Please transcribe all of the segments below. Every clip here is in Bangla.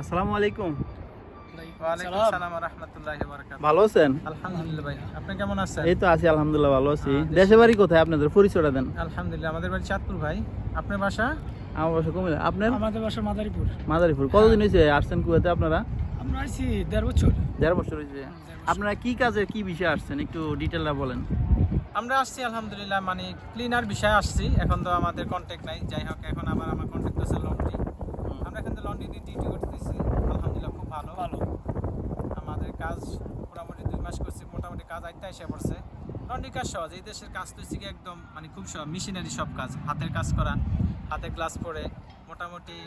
আসসালামু আলাইকুম। ওয়ালাইকুম আসসালাম ওয়া রাহমাতুল্লাহি ওয়া বারাকাতুহু। ভালো আছেন? আলহামদুলিল্লাহ ভাই আপনি কেমন আছেন? এই তো আছি আলহামদুলিল্লাহ ভালো আছি। দেশে বাড়ি কোথায় আপনাদের? পরিচয়টা দেন। আলহামদুলিল্লাহ আমাদের বাড়ি চাঁদপুর ভাই। আপনার বাসা? আমার বাসা কুমিল্লা। আপনার? আমাদের বাসা মাদারীপুর। মাদারীপুর। কতদিন হয়েছে? আসছেন কুয়েতে আপনারা? আমরা আছি দেড় বছর। দেড় বছর হয়েছে। আপনারা কি কাজে কি বিষয়ে আসছেন? একটু ডিটেলটা বলেন। আমরা আসছি আলহামদুলিল্লাহ মানে ক্লিনার বিষয়ে আসছি। এখন তো আমাদের কন্ট্যাক্ট নাই। যাই হোক এখন আবার আমার কন্ট্যাক্ট আছে লন্ড্রি। আমরা এখান থেকে লন্ড্রিতে ডিউটি করতেছি আলহামদুলিল্লাহ খুব ভালো ভালো আমাদের কাজ মোটামুটি দুই মাস করছি মোটামুটি কাজ আইতে এসে পড়ছে। অনেক কাজ সহজ, এই দেশের কাজ তো হচ্ছে একদম মানে খুব সহজ মেশিনারি সব কাজ, হাতের কাজ করা, হাতে গ্লাস পরে, মোটামুটি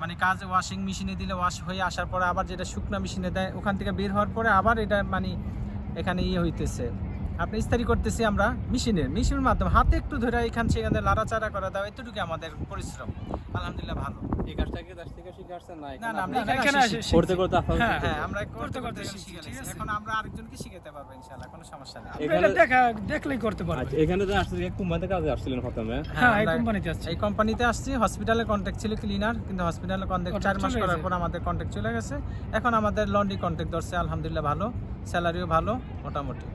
মানে কাজ ওয়াশিং মেশিনে দিলে ওয়াশ হয়ে আসার পরে আবার যেটা শুকনা মেশিনে দেয়, ওখান থেকে বের হওয়ার পরে আবার এটা মানে এখানে ইয়ে হইতেছে। আপনি ইস্তারি করতেছি আমরা মেশিনের। মেশিনের মাধ্যমে হাতে একটু ধরে এখান সেখানে লাড়াচাড়া করে দাও এতটুকু আমাদের পরিশ্রম। আলহামদুলিল্লাহ ভালো। এই কাজটা কি থেকে শিখে আসছেন? না না না আমরা না, এখানে এখানে আসি আসি, শিখতে। করতে করতে হ্যাঁ, হ্যাঁ আমরা করতে করতে করতে করতে শিখে গেছি এখন আমরা আরেকজনকে শিখাতে পারব ইনশাআল্লাহ কোনো সমস্যা নেই। এখানে- দেখা দেখলেই করতে আচ্ছা এখানে তো আসছে এক কোম্পানিতে কাজে আসছিলেন প্রথমে। হ্যাঁ এই কোম্পানিতে আসছে। এই কোম্পানিতে আসছি। হসপিটালে কন্ট্যাক্ট ছিল ক্লিনার কিন্তু হসপিটালে কন্ট্যাক্ট মাস করার পর আমাদের কন্ট্যাক্ট চলে গেছে। এখন আমাদের লন্ড্রি কন্ট্যাক্ট ধরছে আলহামদুলিল্লাহ ভালো। স্যালারিও ভালো মোটামুটি।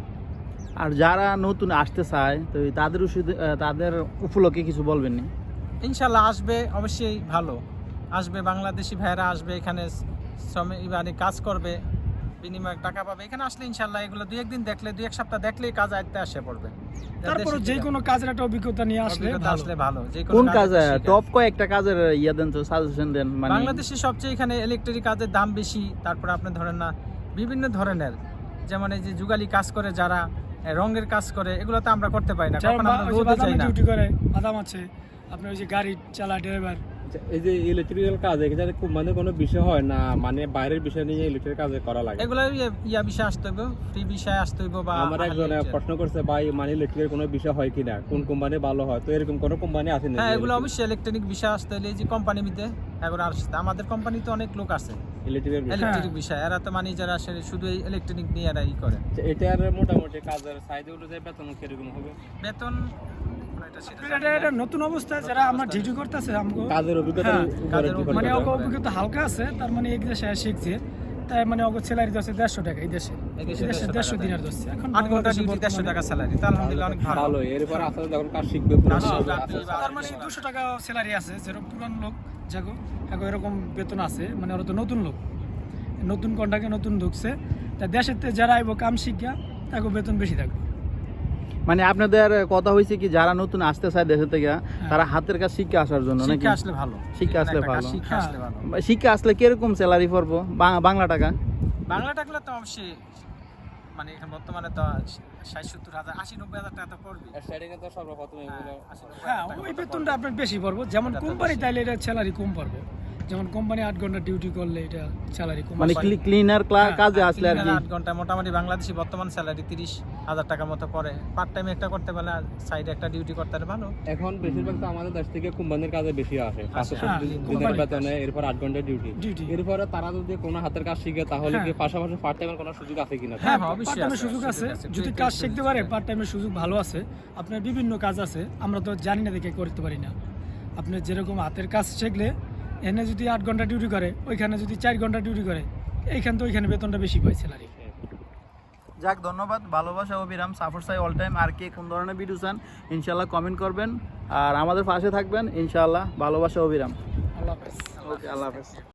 আর যারা নতুন আসতে চায় তো তাদের ওষুধ তাদের উপলক্ষে কিছু বলবেন নি ইনশাল্লাহ আসবে অবশ্যই ভালো। আসবে বাংলাদেশি ভাইয়েরা আসবে এখানে শ্রমিক মানে কাজ করবে বিনিময়ে টাকা পাবে। এখানে আসলে ইনশাল্লাহ এগুলো দুই একদিন দেখলে দুই এক সপ্তাহ দেখলেই কাজ আয়ত্তে আসে পড়বে। তারপরে যে কোনো কাজের একটা অভিজ্ঞতা নিয়ে আসলে আসলে ভালো যে কোনো কাজ। টপ কয়েকটা কাজের ইয়ে দেন তো সাজেশন দেন মানে বাংলাদেশে সবচেয়ে এখানে ইলেকট্রিক কাজের দাম বেশি তারপরে আপনি ধরেন না বিভিন্ন ধরনের যেমন এই যে যুগালি কাজ করে যারা রঙের কাজ করে এগুলো তো আমরা করতে পারি না ডিউটি করে বাদাম আছে আপনার ওই যে গাড়ি চালা ড্রাইভার এই যে ইলেকট্রিক্যাল কাজ এখানে কোম্পানির কোনো বিষয় হয় না মানে বাইরের বিষয় নিয়ে ইলেকট্রিক কাজে করা লাগে। এগুলো ইয়ে- ইয়া বিষয়ে আসতে হইব? ফ্রি বিষয়ে আসতে হইব বা আমার একজন প্রশ্ন করছে ভাই মানে ইলেকট্রিকের কোনো বিষয় হয় কিনা? কোন কোম্পানি ভালো হয়? তো এরকম কোনো কোম্পানি আছে না হ্যাঁ এগুলো অবশ্যই ইলেকট্রনিক বিষয় আসতে হলে যে কোম্পানি মিতে এগুলো আসতে আমাদের কোম্পানিতে অনেক লোক আছে। ইলেকট্রিক বিষয় এরা তো মানে যারা শুধু ইলেকট্রনিক নিয়ে এরা ই করে। আচ্ছা, এটার মোটামুটি কাজের সাইডে অনুযায়ী বেতন কীরকম হবে? বেতন এটা এটা নতুন অবস্থায় যারা আমরা ডিউটি করতেছে কাজের অভিজ্ঞতা হ্যাঁ, মানে অভিজ্ঞতা। অভিজ্ঞতা হালকা আছে তার মানে এই দেশে শিখছে তাই মানে স্যালারি ধরছে দেড়শো টাকা এই দেশে। দেশে দেশে 150 দেড়শো টাকা। দিনার এখন আট ঘণ্টা ডিউটি দেড়শো টাকা স্যালারি তো আলহামদুলিল্লাহ অনেক ভালো। ভালো এরপর আসলে যখন কাজ শিখবে কাজ পুরো শিখবে, আস্তে আস্তে- তার মানে দুশো টাকা স্যালারি আছে যেরকম পুরান লোক যাগো এখন এরকম বেতন আছে মানে ওরা তো নতুন লোক। নতুন কন্ট্রাক্টে নতুন ঢুকছে। তা দেশের যারা আইব কাম শিক্ষা তাকে বেতন বেশি থাকবে। মানে আপনাদের কথা হয়েছে কি যারা নতুন আসতে চায় দেশে থেকে তারা হাতের কাজ শিক্ষা আসার জন্য নাকি? শিক্ষা আসলে ভালো। শিক্ষা আসলে ভালো। শিক্ষা আসলে ভালো। শিক্ষা আসলে কীরকম স্যালারি পড়ব? বাং- বাংলা টাকা? বাংলা টাকলে তো অবশ্যই মানে এখন বর্তমানে তো ষাট সত্তর হাজার আশি নব্বই হাজার টাকা তো পড়বে স্টার্টিংয়ে তো সর্বপ্রথম এগুলো আশি নব্বই হ্যাঁ ওই বেতনটা। আপনার বেশি পড়ব। যেমন কোম্পানি তাইলে এটা স্যালারি কম পড়ব। যেমন কোম্পানি আট ঘণ্টা ডিউটি করলে এটা স্যালারি কম মানে ক্লিনার হ্যাঁ, কাজে আসলে আর কি। আট ঘণ্টা মোটামুটি বাংলাদেশি বর্তমান স্যালারি তিরিশ হাজার টাকার মতো পড়ে। পার্ট টাইম একটা করতে পারলে সাইডে একটা ডিউটি করতে পারলে ভালো। এখন বেশিরভাগ তো আমাদের দেশ থেকে কোম্পানির কাজে বেশি আসে। হ্যাঁ, দিনের বেতনে এরপর আট ঘণ্টা ডিউটি এরপরে তারা যদি কোনো হাতের কাজ শিখে তাহলে কি হ্যাঁ। পাশাপাশি পার্ট টাইমের কোনো সুযোগ আছে কিনা? হ্যাঁ, হ্যাঁ অবশ্যই পার্ট টাইমের আছে, সুযোগ আছে। আছে। যদি কাজ শিখতে পারে পার্ট টাইমের সুযোগ ভালো আছে। আপনার বিভিন্ন কাজ আছে আমরা তো জানি না দেখে করতে পারি না। আপনি যেরকম হাতের কাজ শিখলে এনে যদি আট ঘণ্টা ডিউটি করে ওইখানে যদি চার ঘণ্টা ডিউটি করে এইখানে তো ওইখানে বেতনটা বেশি পায় স্যালারি যাক ধন্যবাদ ভালোবাসা অবিরাম সাফর সাই অল টাইম আর কে কোন ধরনের ভিডিও চান ইনশাল্লাহ কমেন্ট করবেন। আর আমাদের পাশে থাকবেন ইনশাল্লাহ ভালোবাসা অবিরাম। আল্লাহ হাফেজ। ওকে আল্লাহ হাফেজ।